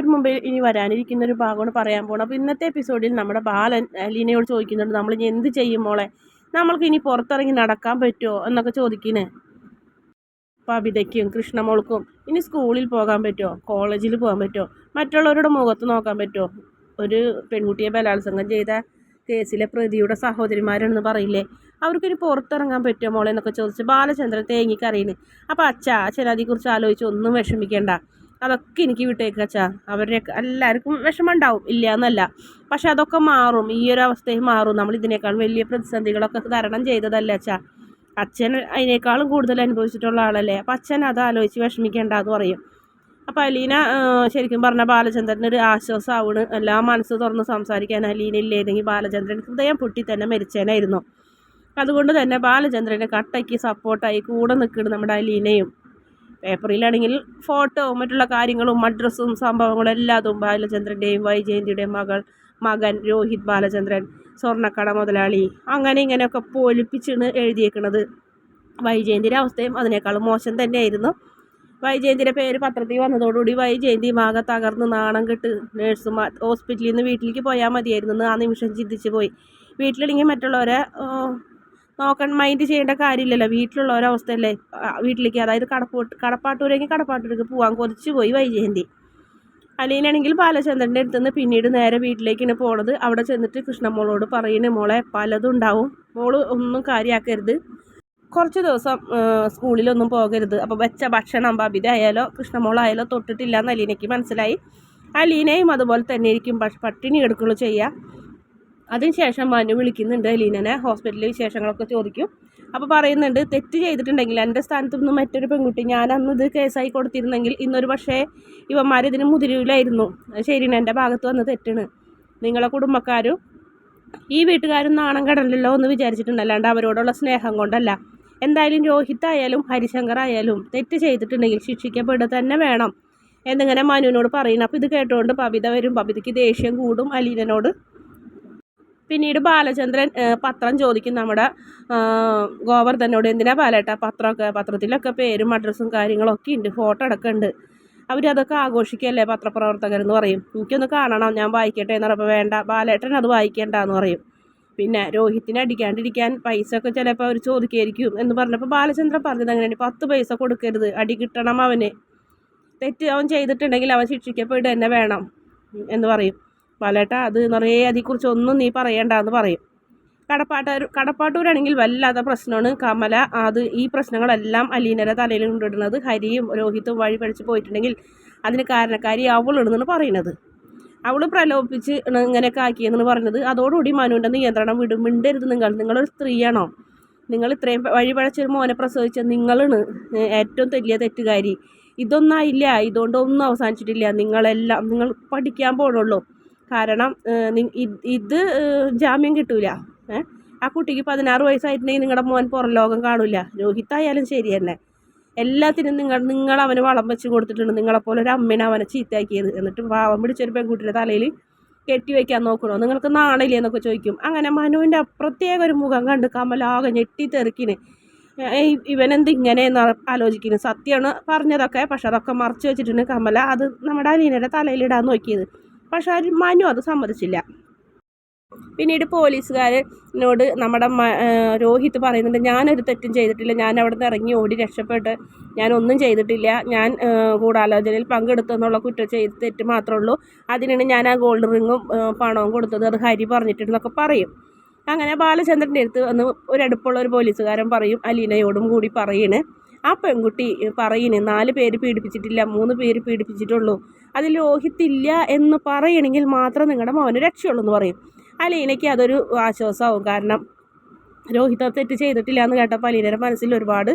ഒരു മുമ്പിൽ ഇനി വരാനിരിക്കുന്ന ഒരു ഭാഗമാണ് പറയാൻ പോകുന്നത് അപ്പോൾ ഇന്നത്തെ എപ്പിസോഡിൽ നമ്മുടെ ബാലൻ ലീനയോട് ചോദിക്കുന്നുണ്ട് നമ്മൾ ഇനി എന്ത് ചെയ്യും മോളെ? നമ്മൾക്ക് ഇനി പുറത്തിറങ്ങി നടക്കാൻ പറ്റുമോ എന്നൊക്കെ ചോദിക്കുന്നേ പവിതയ്ക്കും കൃഷ്ണമോൾക്കും ഇനി സ്കൂളിൽ പോകാൻ പറ്റുമോ കോളേജിൽ പോകാൻ പറ്റുമോ മറ്റുള്ളവരുടെ മുഖത്ത് നോക്കാൻ പറ്റുമോ ഒരു പെൺകുട്ടിയെ ബലാത്സംഗം ചെയ്ത കേസിലെ പ്രതിയുടെ സഹോദരിമാരാണെന്ന് പറയില്ലേ? അവർക്കൊരു പുറത്തിറങ്ങാൻ പറ്റുമോ മോളെ? എന്നൊക്കെ ചോദിച്ച് ബാലചന്ദ്രൻ തേങ്ങിക്കറിയുന്നത് അപ്പോൾ അച്ഛാ അച്ഛൻ ആലോചിച്ച് ഒന്നും വിഷമിക്കേണ്ട. അതൊക്കെ എനിക്ക് വിട്ടേക്ക് അച്ഛാ. അവരുടെ എല്ലാവർക്കും വിഷമമുണ്ടാവും. ഇല്ല എന്നല്ല. പക്ഷെ അതൊക്കെ മാറും. ഈ ഒരു അവസ്ഥയും മാറും. നമ്മൾ ഇതിനേക്കാൾ വലിയ പ്രതിസന്ധികളൊക്കെ തരണം ചെയ്തതല്ലേ അച്ഛാ. അച്ഛൻ അതിനേക്കാളും കൂടുതൽ അനുഭവിച്ചിട്ടുള്ള ആളല്ലേ. അപ്പം അച്ഛൻ അത് ആലോചിച്ച് വിഷമിക്കേണ്ട എന്ന് പറയും. അപ്പം അലീന ശരിക്കും പറഞ്ഞാൽ ബാലചന്ദ്രന് ഒരു ആശ്വാസമാവണ് എല്ലാ മനസ്സ് തുറന്ന് സംസാരിക്കാൻ അലീന ഇല്ലായിരുന്നെങ്കിൽ ബാലചന്ദ്രൻ ഹൃദയം പൊട്ടി തന്നെ മരിച്ചേനായിരുന്നു. അതുകൊണ്ട് തന്നെ ബാലചന്ദ്രനെ കട്ടയ്ക്ക് സപ്പോർട്ടായി കൂടെ നിൽക്കുന്നത് നമ്മുടെ അലീനയും. പേപ്പറിലാണെങ്കിൽ ഫോട്ടോ മറ്റുള്ള കാര്യങ്ങളും അഡ്രസ്സും സംഭവങ്ങളും എല്ലാതും ബാലചന്ദ്രന്റെയും വൈജയന്തിയുടെയും മകൾ മകൻ രോഹിത് ബാലചന്ദ്രൻ സ്വർണക്കട മുതലാളി അങ്ങനെ ഇങ്ങനെയൊക്കെ പൊലിപ്പിച്ചാണ് എഴുതിയേക്കുന്നത് വൈജയന്തിയുടെ അവസ്ഥയും അതിനേക്കാളും മോശം തന്നെയായിരുന്നു. വൈജയന്തിയുടെ പേര് പത്രത്തിൽ വന്നതോടുകൂടി വൈജയന്തി മാകെ തകർന്ന് നാണം കെട്ട് നേഴ്സുമാർ ഹോസ്പിറ്റലിൽ നിന്ന് വീട്ടിലേക്ക് പോയാൽ മതിയായിരുന്നു ആ നിമിഷം ചിന്തിച്ച് പോയി. വീട്ടിലാണെങ്കിൽ മറ്റുള്ളവരെ നോക്കാൻ മൈൻഡ് ചെയ്യേണ്ട കാര്യമില്ലല്ലോ. വീട്ടിലുള്ള ഒരവസ്ഥയല്ലേ വീട്ടിലേക്ക് അതായത് കടപ്പോട്ട് കടപ്പാട്ടൂരെങ്കിൽ കടപ്പാട്ടൂരേക്ക് പോകാൻ കുറച്ച് പോയി വൈജയന്തി. അലീനാണെങ്കിൽ ബാലചന്ദ്രന്റെ അടുത്ത് നിന്ന് പിന്നീട് നേരെ വീട്ടിലേക്കാണ് പോണത്. അവിടെ ചെന്നിട്ട് കൃഷ്ണമോളോട് പറയുന്നു മോളെ പലതും ഉണ്ടാവും. മോൾ ഒന്നും കാര്യമാക്കരുത് കുറച്ച് ദിവസം സ്കൂളിലൊന്നും പോകരുത്. അപ്പോൾ വെച്ച ഭക്ഷണം ബബിത ആയാലോ കൃഷ്ണമോളായാലോ തൊട്ടിട്ടില്ല എന്ന് അലീനയ്ക്ക് മനസ്സിലായി. അലീനയും അതുപോലെ തന്നെ ഇരിക്കും പട്ടിണി എടുക്കുള്ളൂ ചെയ്യുക അതിനുശേഷം മനു വിളിക്കുന്നുണ്ട് ലീനനെ ഹോസ്പിറ്റലിൽ വിശേഷങ്ങളൊക്കെ ചോദിക്കും. അപ്പോൾ പറയുന്നുണ്ട് തെറ്റ് ചെയ്തിട്ടുണ്ടെങ്കിൽ എന്റെ സ്ഥാനത്ത് നിന്ന് മറ്റൊരു പെൺകുട്ടി ഞാൻ അന്ന് ഇത് കേസായി കൊടുത്തിരുന്നെങ്കിൽ ഇന്നൊരു പക്ഷേ ഇവന്മാർ ഇതിന് മുതിരൂലായിരുന്നു. ശരിയാണ് എന്റെ ഭാഗത്ത് വന്ന് തെറ്റാണ്. നിങ്ങളെ കുടുംബക്കാരും ഈ വീട്ടുകാരും നാണം കടലല്ലോ എന്ന് വിചാരിച്ചിട്ടുണ്ട്. അല്ലാണ്ട് അവരോടുള്ള സ്നേഹം കൊണ്ടല്ല. എന്തായാലും രോഹിത് ആയാലും ഹരിശങ്കർ ആയാലും തെറ്റ് ചെയ്തിട്ടുണ്ടെങ്കിൽ ശിക്ഷിക്കപ്പെടുക തന്നെ വേണം. എന്നിങ്ങനെ മനുവിനോട് പറയുന്നു. അപ്പോൾ ഇത് കേട്ടുകൊണ്ട് പവിത വരും. പവിതയ്ക്ക് ദേഷ്യം കൂടും. അലീനനോട് പിന്നീട് ബാലചന്ദ്രൻ പത്രം ചോദിക്കും നമ്മുടെ ഗോവർദ്ധനോട്. എന്തിനാ ബാലേട്ട പത്രമൊക്കെ പത്രത്തിലൊക്കെ പേരും അഡ്രസ്സും കാര്യങ്ങളൊക്കെ ഉണ്ട് ഫോട്ടോ അടക്കം ഉണ്ട്. അവരതൊക്കെ ആഘോഷിക്കല്ലേ പത്രപ്രവർത്തകരെന്ന് പറയും. എനിക്കൊന്ന് കാണണം ഞാൻ വായിക്കട്ടെ എന്ന് പറയുമ്പോൾ വേണ്ട ബാലേട്ടൻ അത് വായിക്കേണ്ട എന്ന് പറയും. പിന്നെ രോഹിത്തിനെ അടിക്കാണ്ടിരിക്കാൻ പൈസ ഒക്കെ ചിലപ്പോൾ അവർ ചോദിക്കുകയായിരിക്കും എന്ന് പറഞ്ഞപ്പോൾ ബാലചന്ദ്രൻ പറഞ്ഞത് അങ്ങനെയാണ്. പത്ത് പൈസ കൊടുക്കരുത് അടി കിട്ടണം അവന്. തെറ്റ് അവൻ ചെയ്തിട്ടുണ്ടെങ്കിൽ അവൻ ശിക്ഷിക്കപ്പെടുക തന്നെ വേണം എന്ന് പറയും. പലേട്ട അത് നിറയെ അതിനെക്കുറിച്ച് ഒന്നും നീ പറയണ്ടെന്ന് പറയും. കടപ്പാട്ടൂർ കടപ്പാട്ടൂരാണെങ്കിൽ വല്ലാത്ത പ്രശ്നമാണ്. കമല അത് ഈ പ്രശ്നങ്ങളെല്ലാം അലീനയുടെ തലയിൽ കൊണ്ടിടുന്നത് ഹരിയും രോഹിത്തും വഴി പഠിച്ച് പോയിട്ടുണ്ടെങ്കിൽ അതിന് കാരണക്കാരി അവളാണെന്നാണ് പറയുന്നത്. അവൾ പ്രലോഭിപ്പിച്ച് ഇങ്ങനെയൊക്കെ ആക്കിയെന്നാണ് പറഞ്ഞത് അതോടുകൂടി മനുവിന്റെ നിയന്ത്രണം വിടും. മിണ്ടരുത് നിങ്ങൾ. നിങ്ങളൊരു സ്ത്രീയാണോ? നിങ്ങൾ ഇത്രയും വഴി പഴച്ചൊരു മോനെ പ്രസവിച്ച നിങ്ങളാണ് ഏറ്റവും വലിയ തെറ്റുകാരി. ഇതൊന്നായില്ല. ഇതുകൊണ്ടൊന്നും അവസാനിച്ചിട്ടില്ല. നിങ്ങളെല്ലാം നിങ്ങൾ പഠിക്കാൻ പോകണുള്ളൂ കാരണം ഇത് ജാമ്യം കിട്ടൂല. ആ കുട്ടിക്ക് പതിനാറ് വയസ്സായിട്ടുണ്ടെങ്കിൽ നിങ്ങളുടെ മോൻ പുറം ലോകം കാണില്ല രോഹിത്തായാലും ശരി തന്നെ. എല്ലാത്തിനും നിങ്ങൾ നിങ്ങൾ അവന് വളം വെച്ച് കൊടുത്തിട്ടുണ്ട്. നിങ്ങളെപ്പോലെ ഒരു അമ്മേനെ അവനെ ചീത്തയാക്കിയത്. എന്നിട്ട് പാവം പിടിച്ചൊരു പെൺകുട്ടിയുടെ തലയിൽ കെട്ടി വയ്ക്കാൻ നോക്കണോ? നിങ്ങൾക്ക് നാണില്ലേ എന്നൊക്കെ ചോദിക്കും. അങ്ങനെ മനുവിന്റെ പ്രത്യേക ഒരു മുഖം കണ്ട് കമലാകെ ഞെട്ടിത്തെറിക്കിന് ഇവനെന്ത് ഇങ്ങനെയെന്ന് ആലോചിക്കുന്നു സത്യമാണ് പറഞ്ഞതൊക്കെ പക്ഷെ അതൊക്കെ മറച്ചു വെച്ചിട്ടുണ്ട് കമല. അത് നമ്മുടെ അലീനയുടെ തലയിലിടാൻ നോക്കിയത്. പക്ഷെ മനു അത് സമ്മതിച്ചില്ല. പിന്നീട് പോലീസുകാരനോട് നമ്മുടെ രോഹിത് പറയുന്നുണ്ട് ഞാനൊരു തെറ്റും ചെയ്തിട്ടില്ല. ഞാൻ അവിടെ നിന്ന് ഇറങ്ങി ഓടി രക്ഷപ്പെട്ട് ഞാനൊന്നും ചെയ്തിട്ടില്ല. ഞാൻ ഗൂഢാലോചനയിൽ പങ്കെടുത്തെന്നുള്ള കുറ്റം ചെയ്ത് തെറ്റ് മാത്രമേ ഉള്ളൂ. അതിനാണ് ഞാൻ ആ ഗോൾഡ് റിങ്ങും പണവും കൊടുത്തത്. അത് ഹരി പറഞ്ഞിട്ടുണ്ടെന്നൊക്കെ പറയും. അങ്ങനെ ബാലചന്ദ്രന്റെ അടുത്ത് വന്ന് ഒരു അടുപ്പുള്ള ഒരു പോലീസുകാരൻ പറയും അലീനയോടും കൂടി പറയണ് ആ പെൺകുട്ടി പറയുന്നു നാല് പേര് പീഡിപ്പിച്ചിട്ടില്ല മൂന്ന് പേര് പീഡിപ്പിച്ചിട്ടുള്ളൂ. അതിൽ ലോഹിത്തില്ല എന്ന് പറയണമെങ്കിൽ മാത്രം നിങ്ങളുടെ മോന് രക്ഷയുള്ളൂ എന്ന് പറയും. അലീനയ്ക്ക് അതൊരു ആശ്വാസമാവും കാരണം രോഹിത തെറ്റ് ചെയ്തിട്ടില്ല എന്ന് കേട്ടപ്പോൾ അലീനയുടെ മനസ്സിൽ ഒരുപാട്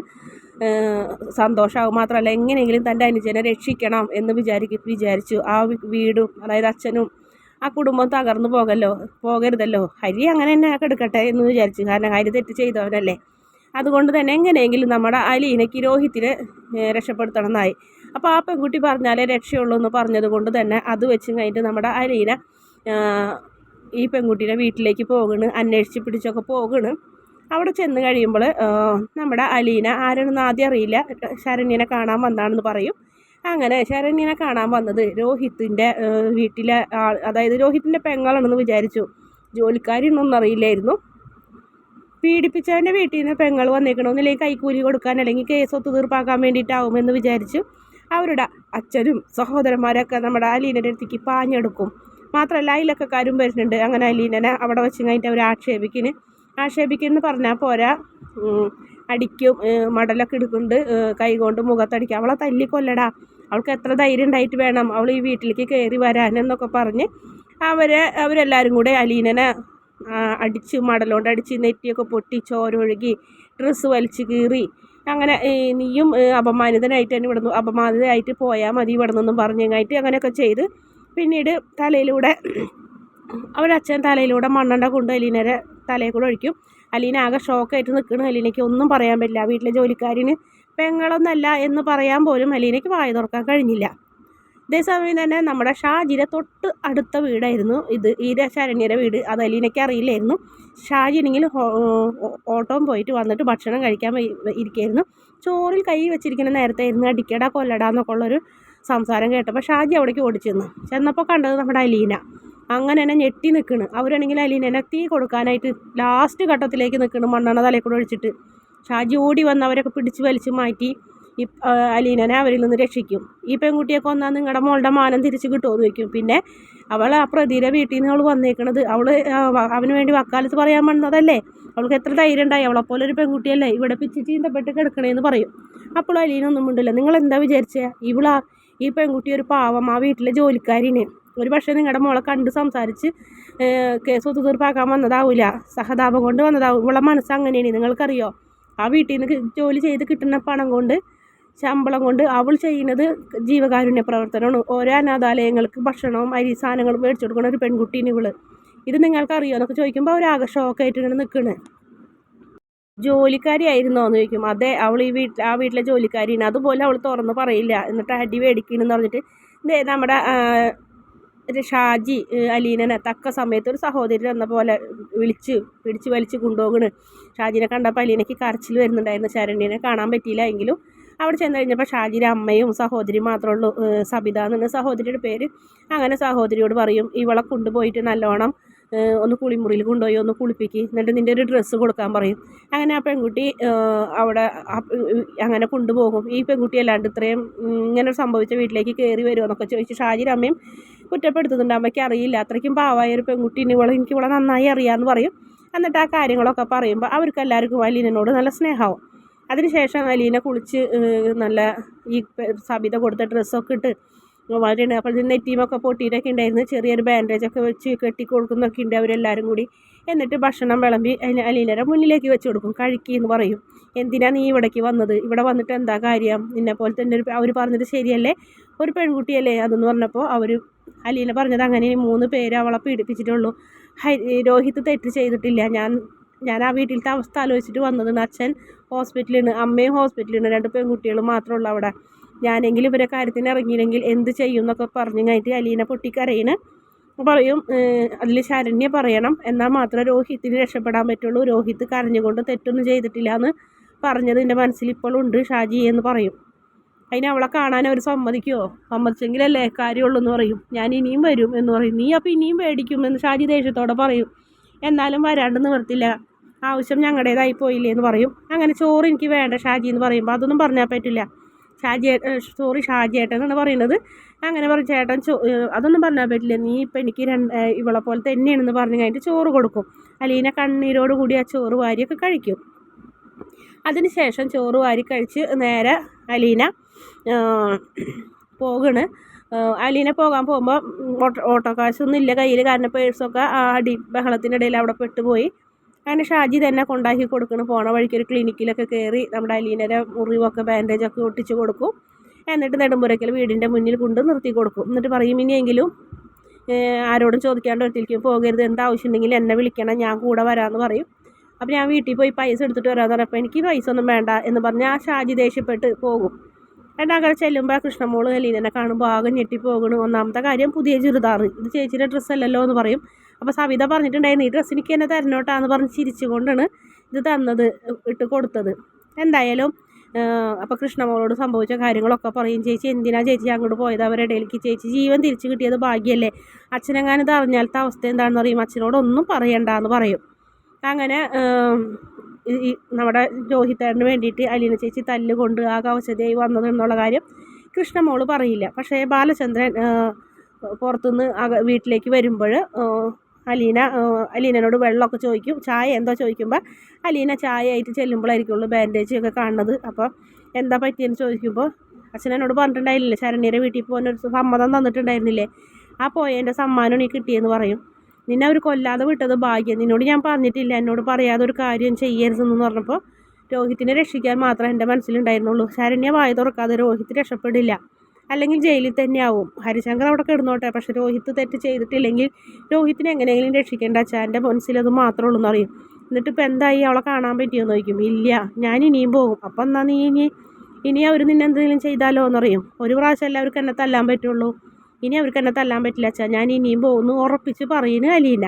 സന്തോഷമാകും മാത്രമല്ല എങ്ങനെയെങ്കിലും തന്റെ അനുജനെ രക്ഷിക്കണം എന്ന് വിചാരിക്കും വിചാരിച്ചു. ആ വീടും അതായത് അച്ഛനും ആ കുടുംബം തകർന്നു പോകല്ലോ പോകരുതല്ലോ. ഹരി അങ്ങനെ തന്നെ എടുക്കട്ടെ എന്ന് വിചാരിച്ചു. കാരണം ഹരി തെറ്റ് ചെയ്തവനല്ലേ. അതുകൊണ്ട് തന്നെ എങ്ങനെയെങ്കിലും നമ്മുടെ അലീനയ്ക്ക് രോഹിത്തിനെ രക്ഷപ്പെടുത്തണം എന്നായി. അപ്പോൾ ആ പെൺകുട്ടി പറഞ്ഞാലേ രക്ഷയുള്ളൂ എന്ന് പറഞ്ഞതുകൊണ്ട് തന്നെ അത് വെച്ച് കഴിഞ്ഞിട്ട് നമ്മുടെ അലീന ഈ പെൺകുട്ടീനെ വീട്ടിലേക്ക് പോകണ് അന്വേഷിച്ച് പിടിച്ചൊക്കെ പോകണ്. അവിടെ ചെന്ന് കഴിയുമ്പോൾ നമ്മുടെ അലീന ആരാണെന്ന് ആദ്യം അറിയില്ല. ശരണ്യനെ കാണാൻ വന്നാണെന്ന് പറയും. അങ്ങനെ ശരണ്യനെ കാണാൻ വന്നത് രോഹിത്തിന്റെ വീട്ടിലെ ആൾ അതായത് രോഹിത്തിന്റെ പെങ്ങളാണെന്ന് വിചാരിച്ചു. ജോലിക്കാരിന്നൊന്നും അറിയില്ലായിരുന്നു. പീഡിപ്പിച്ചവന്റെ വീട്ടിൽ നിന്ന് പെങ്ങൾ വന്നേക്കണമെന്നില്ലെങ്കിൽ കൈക്കൂലി കൊടുക്കാൻ അല്ലെങ്കിൽ കേസ് ഒത്തുതീർപ്പാക്കാൻ വേണ്ടിയിട്ടാവുമെന്ന് വിചാരിച്ചു. അവരുടെ അച്ഛനും സഹോദരന്മാരൊക്കെ നമ്മുടെ അലീനയുടെ അടുത്തേക്ക് പാഞ്ഞെടുക്കും. മാത്രമല്ല അതിലൊക്കെ കരും വരുന്നുണ്ട്. അങ്ങനെ അലീനനെ അവിടെ വെച്ച് കഴിഞ്ഞിട്ട് അവർ ആക്ഷേപിക്കുന്നു. ആക്ഷേപിക്കുന്നു പറഞ്ഞാൽ പോരാ അടിക്കും മടലൊക്കെ എടുക്കുന്നുണ്ട് കൈകൊണ്ട് മുഖത്തടിക്കും. അവളെ തല്ലി കൊല്ലടാ. അവൾക്ക് എത്ര ധൈര്യം ഉണ്ടായിട്ട് വേണം അവൾ ഈ വീട്ടിലേക്ക് കയറി വരാനെന്നൊക്കെ പറഞ്ഞ് അവരെ അവരെല്ലാവരും കൂടെ അലീനനെ അടിച്ച് മടലോണ്ട് അടിച്ച് നെറ്റിയൊക്കെ പൊട്ടി ചോരൊഴുകി ഡ്രസ്സ് വലിച്ച് കീറി അങ്ങനെ നീയും അപമാനിതനായിട്ട് തന്നെ ഇവിടുന്ന് അപമാനിതനായിട്ട് പോയാൽ മതി ഇവിടെ നിന്നും പറഞ്ഞങ്ങായിട്ട് അങ്ങനെയൊക്കെ ചെയ്ത് പിന്നീട് തലയിലൂടെ അവരച്ഛൻ തലയിലൂടെ മണ്ണെണ്ണ കൊണ്ട് അലീനരെ തലയിൽ കൂടെ ഒഴിക്കും. അലീന ആകെ ഷോക്കായിട്ട് നിൽക്കണം. അലീനയ്ക്ക് ഒന്നും പറയാൻ പറ്റില്ല. വീട്ടിലെ ജോലിക്കാരിന് പെങ്ങളൊന്നല്ല എന്ന് പറയാൻ പോലും അലീനയ്ക്ക് വായ തുറക്കാൻ കഴിഞ്ഞില്ല. അതേസമയം തന്നെ നമ്മുടെ ഷാജിയുടെ തൊട്ട് അടുത്ത വീടായിരുന്നു ഇത്. ഈ ശരണ്യയുടെ വീട്. അത് അലീനയ്ക്ക് അറിയില്ലായിരുന്നു. ഷാജിനെങ്കിൽ ഓട്ടോം പോയിട്ട് വന്നിട്ട് ഭക്ഷണം കഴിക്കാൻ ഇരിക്കുകയായിരുന്നു ചോറിൽ കൈ വെച്ചിരിക്കുന്ന നേരത്തെ ഇരുന്ന് അടിക്കട കൊല്ലടാ എന്നൊക്കെ ഉള്ളൊരു സംസാരം കേട്ടപ്പോൾ ഷാജി അവിടേക്ക് ഓടിച്ചെന്നു. ചെന്നപ്പോൾ കണ്ടത് നമ്മുടെ അലീന. അങ്ങനെ തന്നെ ഞെട്ടി നിൽക്കണ്. അവരാണെങ്കിൽ അലീനനെ തീ കൊടുക്കാനായിട്ട് ലാസ്റ്റ് ഘട്ടത്തിലേക്ക് നിൽക്കുന്നു മണ്ണെണ്ണ തലയിൽ കൂടെ ഒഴിച്ചിട്ട്. ഷാജി ഓടി വന്ന് അവരൊക്കെ പിടിച്ച് വലിച്ച് മാറ്റി ഈ അലീനനെ അവരിൽ നിന്ന് രക്ഷിക്കും. ഈ പെൺകുട്ടിയൊക്കെ കൊന്നാൽ നിങ്ങളുടെ മോളുടെ മാനം തിരിച്ച് കിട്ടുമെന്ന് ചോദിക്കും. പിന്നെ അവൾ ആ പ്രതിയുടെ വീട്ടിൽ നിന്ന് അവൾ വന്നേക്കണത് അവൾ അവന് വേണ്ടി വക്കാലത്ത് പറയാൻ വന്നതല്ലേ? അവൾക്ക് എത്ര ധൈര്യം ഉണ്ടായി അവളെപ്പോലെ ഒരു പെൺകുട്ടിയല്ലേ? ഇവിടെ പിച്ച് ചീന്തപ്പെട്ട് കിടക്കണേന്ന് പറയും. അപ്പോൾ അലീനൊന്നും ഉണ്ടല്ലോ നിങ്ങൾ എന്താ വിചാരിച്ചേ? ഇവളാ ഈ പെൺകുട്ടി ഒരു പാവം ആ വീട്ടിലെ ജോലിക്കാരിനെ. ഒരു പക്ഷേ നിങ്ങളുടെ മോളെ കണ്ട് സംസാരിച്ച് കേസ് ഒത്തുതീർപ്പാക്കാൻ വന്നതാവില്ല സഹതാപം കൊണ്ട് വന്നതാവും. ഇവളെ മനസ്സ് അങ്ങനെയാണ് നിങ്ങൾക്കറിയോ? ആ വീട്ടിൽ നിന്ന് ജോലി ചെയ്ത് കിട്ടുന്ന പണം കൊണ്ട് ശമ്പളം കൊണ്ട് അവൾ ചെയ്യുന്നത് ജീവകാരുണ്യ പ്രവർത്തനമാണ്. ഓരോ അനാഥാലയങ്ങൾക്ക് ഭക്ഷണവും അരി സാധനങ്ങളും മേടിച്ചു കൊടുക്കുന്ന ഒരു പെൺകുട്ടീനെ ഇവൾ. ഇത് നിങ്ങൾക്ക് അറിയോ എന്നൊക്കെ ചോദിക്കുമ്പോൾ അവരാകെ ഇങ്ങനെ നിൽക്കണ് ജോലിക്കാരിയായിരുന്നോ എന്ന് ചോദിക്കും. അതെ അവൾ ഈ വീട്ടിൽ ആ വീട്ടിലെ ജോലിക്കാരിയാണ്. അതുപോലെ അവൾ തുറന്ന് പറയില്ല. എന്നിട്ട് അടി മേടിക്കണമെന്ന് പറഞ്ഞിട്ട് നമ്മുടെ ഷാജി അലീനനെ തക്ക സമയത്ത് ഒരു സഹോദരി എന്ന പോലെ വിളിച്ച് പിടിച്ച് വലിച്ച് കൊണ്ടുപോകണ്. ഷാജിനെ കണ്ടപ്പോൾ അലീനയ്ക്ക് കരച്ചിൽ വരുന്നുണ്ടായിരുന്നു. ശരണ്യനെ കാണാൻ പറ്റിയില്ല എങ്കിലും അവിടെ ചെന്ന് കഴിഞ്ഞപ്പോൾ ഷാജിയുടെ അമ്മയും സഹോദരിയും മാത്രമേ ഉള്ളൂ സബിത എന്നുള്ള സഹോദരിയുടെ പേര്. അങ്ങനെ സഹോദരിയോട് പറയും ഇവളെ കൊണ്ടുപോയിട്ട് നല്ലോണം ഒന്ന് കുളിമുറിയിൽ കൊണ്ടുപോയി ഒന്ന് കുളിപ്പിക്ക്. എന്നിട്ട് നിന്റെ ഒരു ഡ്രസ്സ് കൊടുക്കാൻ പറയും. അങ്ങനെ ആ പെൺകുട്ടി അവിടെ അങ്ങനെ കൊണ്ടുപോകും. ഈ പെൺകുട്ടി അല്ലാണ്ട് ഇത്രയും ഇങ്ങനെ സംഭവിച്ച വീട്ടിലേക്ക് കയറി വരുമോ എന്നൊക്കെ ചോദിച്ച് ഷാജിയുടെ അമ്മയും കുറ്റപ്പെടുത്തുന്നുണ്ട്. അമ്മയ്ക്ക് അറിയില്ല. അത്രയ്ക്കും പാവായ ഒരു പെൺകുട്ടി. ഇവളെ എനിക്ക് ഇവളെ നന്നായി അറിയാമെന്ന് പറയും. എന്നിട്ട് ആ കാര്യങ്ങളൊക്കെ പറയുമ്പോൾ അവർക്ക് എല്ലാവർക്കും അലീനോട് നല്ല സ്നേഹമാവും. അതിനുശേഷം അലീന കുളിച്ച് നല്ല ഈ സബിത കൊടുത്ത ഡ്രസ്സൊക്കെ ഇട്ട് വളരെ അപ്പോൾ നെറ്റീമൊക്കെ പൊട്ടിയിട്ടൊക്കെ ഉണ്ടായിരുന്നു. ചെറിയൊരു ബാൻഡേജൊക്കെ വെച്ച് കെട്ടി കൊടുക്കുന്നൊക്കെ ഉണ്ട് അവരെല്ലാവരും കൂടി. എന്നിട്ട് ഭക്ഷണം വിളമ്പി അലീനയുടെ മുന്നിലേക്ക് വെച്ച് കൊടുക്കും. കഴിക്കുക എന്ന് പറയും. എന്തിനാ നീ ഇവിടേക്ക് വന്നത്? ഇവിടെ വന്നിട്ട് എന്താ കാര്യം? നിന്നെ പോലെ തന്നെ ഒരു അവർ പറഞ്ഞത് ശരിയല്ലേ? ഒരു പെൺകുട്ടിയല്ലേ? അതെന്ന് പറഞ്ഞപ്പോൾ അവർ അലീന പറഞ്ഞത് അങ്ങനെ മൂന്ന് പേര് അവളെ പീഡിപ്പിച്ചിട്ടുള്ളൂ. രോഹിത് തെറ്റ് ചെയ്തിട്ടില്ല. ഞാൻ ഞാൻ ആ വീട്ടിലത്തെ അവസ്ഥ ആലോചിച്ചിട്ട് വന്നതാണ്. അച്ഛൻ ഹോസ്പിറ്റലിന് അമ്മയും ഹോസ്പിറ്റലിന് രണ്ട് പെൺകുട്ടികളും മാത്രമേ ഉള്ളൂ അവിടെ. ഞാനെങ്കിലും ഇവരെ കാര്യത്തിന് ഇറങ്ങിയില്ലെങ്കിൽ എന്ത് ചെയ്യും എന്നൊക്കെ പറഞ്ഞു കഴിഞ്ഞിട്ട് അലീന പൊട്ടിക്കരയിന് പറയും. അതിൽ ശരണ്യ പറയണം. എന്നാൽ മാത്രമേ രോഹിത്തിന് രക്ഷപ്പെടാൻ പറ്റുള്ളൂ. രോഹിത്ത് കരഞ്ഞുകൊണ്ട് തെറ്റൊന്നും ചെയ്തിട്ടില്ല എന്ന് പറഞ്ഞത് എന്റെ മനസ്സിൽ ഇപ്പോഴും ഉണ്ട്. ഷാജി എന്ന് പറയും. അതിന് അവളെ കാണാൻ അവർ സമ്മതിക്കുമോ സമ്മതിച്ചെങ്കിലല്ലേ കാര്യമുള്ളൂ എന്ന് പറയും. ഞാൻ ഇനിയും വരും എന്ന് പറയും. നീ അപ്പോൾ ഇനിയും പേടിക്കും എന്ന് ഷാജി ദേഷ്യത്തോടെ പറയും. എന്നാലും വരാണ്ട് നിവർത്തില്ല. ആവശ്യം ഞങ്ങളുടേതായി പോയില്ലേ എന്ന് പറയും. അങ്ങനെ ചോറ് എനിക്ക് വേണ്ട ഷാജി എന്ന് പറയുമ്പോൾ അതൊന്നും പറഞ്ഞാൽ പറ്റില്ല. ഷാജി സോറി ഷാജി ഏട്ടൻ എന്നാണ് പറയുന്നത്. അങ്ങനെ പറഞ്ഞു ചേട്ടൻ അതൊന്നും പറഞ്ഞാൽ പറ്റില്ല. നീ ഇപ്പം എനിക്ക് രണ്ട് ഇവളെ പോലെ തന്നെയാണെന്ന് പറഞ്ഞു കഴിഞ്ഞിട്ട് ചോറ് കൊടുക്കും. അലീന കണ്ണീരോട് കൂടി ആ ചോറ് വാരിയൊക്കെ കഴിക്കും. അതിനുശേഷം ചോറ് വാരി കഴിച്ച് നേരെ അലീന പോകണ്. അലീന പോകാൻ പോകുമ്പോൾ ഓട്ടോ ഓട്ടോ കാശൊന്നും ഇല്ല കയ്യിൽ കാരണം പേഴ്സൊക്കെ ആ അടി ബഹളത്തിന്റെ ഇടയിൽ അവിടെ പെട്ടുപോയി. അങ്ങനെ ഷാജി തന്നെ കൊണ്ടാക്കി കൊടുക്കണം. പോണ വഴിക്ക് ഒരു ക്ലിനിക്കിലൊക്കെ കയറി നമ്മുടെ അലീനരെ മുറിവൊക്കെ ബാൻഡേജൊക്കെ ഒട്ടിച്ച് കൊടുക്കും. എന്നിട്ട് നെടുമ്പുരയ്ക്കൽ വീടിന്റെ മുന്നിൽ കൊണ്ട് നിർത്തി കൊടുക്കും. എന്നിട്ട് പറയും ഇനിയെങ്കിലും ആരോടും ചോദിക്കാണ്ട് ഒരിക്കലും പോകരുത്. എന്താ ആവശ്യമുണ്ടെങ്കിൽ എന്നെ വിളിക്കണം. ഞാൻ കൂടെ വരാമെന്ന് പറയും. അപ്പോൾ ഞാൻ വീട്ടിൽ പോയി പൈസ എടുത്തിട്ട് വരാമെന്ന് പറഞ്ഞപ്പോൾ എനിക്ക് പൈസ ഒന്നും വേണ്ട എന്ന് പറഞ്ഞ് ആ ഷാജി ദേഷ്യപ്പെട്ട് പോകും. എന്റെ അങ്ങനെ ചെല്ലുമ്പോൾ ആ കൃഷ്ണമോൾ ഹലീനെ കാണുമ്പോൾ ആകെ ഞെട്ടിപ്പോകണു. ഒന്നാമത്തെ കാര്യം പുതിയ ചുരിദാർ ഇത് ചേച്ചിയുടെ ഡ്രസ്സല്ലല്ലോ എന്ന് പറയും. അപ്പോൾ സവിത പറഞ്ഞിട്ടുണ്ടായിരുന്നു ഈ ഡ്രസ്സ് എനിക്ക് തന്നെ തരണോട്ടാന്ന് പറഞ്ഞ് ചിരിച്ചുകൊണ്ടാണ് ഇത് തന്നത് ഇട്ട് കൊടുത്തത്. എന്തായാലും അപ്പോൾ കൃഷ്ണമോളോട് സംഭവിച്ച കാര്യങ്ങളൊക്കെ പറയും ചേച്ചി എന്തിനാ ചേച്ചി അങ്ങോട്ട് പോയത്? അവരുടെ ഇടയിലേക്ക് ചേച്ചി ജീവൻ തിരിച്ചു കിട്ടിയത് ഭാഗ്യമല്ലേ അച്ഛനെങ്ങാനും ഇത് അറിഞ്ഞാലത്തെ അവസ്ഥ എന്താണെന്ന് പറയും അച്ഛനോടൊന്നും പറയണ്ടെന്ന് പറയും. അങ്ങനെ ഈ നമ്മുടെ ജോഹിത്തേടിന് വേണ്ടിയിട്ട് അലീന ചേച്ചി തല്ലുകൊണ്ട് ആ കവശതയായി വന്നത് എന്നുള്ള കാര്യം കൃഷ്ണമോൾ പറയില്ല. പക്ഷേ ബാലചന്ദ്രൻ പുറത്തുനിന്ന് വീട്ടിലേക്ക് വരുമ്പോൾ അലീന അലീനോട് വെള്ളമൊക്കെ ചോദിക്കും. ചായ എന്തോ ചോദിക്കുമ്പോൾ അലീന ചായ ആയിട്ട് ചെല്ലുമ്പോഴായിരിക്കുള്ളൂ ബാൻഡേജ് ഒക്കെ കാണുന്നത്. അപ്പോൾ എന്താ പറ്റിയെന്ന് ചോദിക്കുമ്പോൾ അച്ഛൻ എന്നോട് പറഞ്ഞിട്ടുണ്ടായിരുന്നില്ലേ ശരണ്യരെ വീട്ടിൽ പോകാൻ ഒരു സമ്മതം തന്നിട്ടുണ്ടായിരുന്നില്ലേ? ആ പോയതിന്റെ സമ്മാനം നീ കിട്ടിയെന്ന് പറയും. നിന്നെ അവർ കൊല്ലാതെ വിട്ടത് ഭാഗ്യം. നിന്നോട് ഞാൻ പറഞ്ഞിട്ടില്ല. എന്നോട് പറയാതെ ഒരു കാര്യം ചെയ്യരുതെന്ന് പറഞ്ഞപ്പോൾ രോഹിത്തിനെ രക്ഷിക്കാൻ മാത്രമേ എന്റെ മനസ്സിലുണ്ടായിരുന്നുള്ളൂ. ശരണ്യ വായ തുറക്കാതെ രോഹിത്ത് രക്ഷപ്പെടില്ല. അല്ലെങ്കിൽ ജയിലിൽ തന്നെയാവും. ഹരിശങ്കർ അവിടെ കിടന്നോട്ടെ. പക്ഷെ രോഹിത് തെറ്റ് ചെയ്തിട്ടില്ലെങ്കിൽ രോഹിത്തിനെ എങ്ങനെയെങ്കിലും രക്ഷിക്കേണ്ട. അച്ഛാ എന്റെ മനസ്സിലത് മാത്രമേ ഉള്ളൂ എന്ന് പറയും എന്നിട്ട് ഇപ്പം എന്തായി? അവളെ കാണാൻ പറ്റിയോന്ന് ചോദിക്കും. ഇല്ല ഞാൻ ഇനിയും പോകും. അപ്പം എന്നാൽ നീ ഇനി ഇനി അവർ നിന്നെ എന്തെങ്കിലും ചെയ്താലോ എന്നറിയും. ഒരു പ്രാവശ്യം അവർക്ക് എന്നെ തല്ലാൻ പറ്റുള്ളൂ? ഇനി അവർക്ക് എന്നെ തല്ലാൻ പറ്റില്ല അച്ഛാ. ഞാൻ ഇനിയും പോകുന്നു ഉറപ്പിച്ച് പറയുന്നു അലീന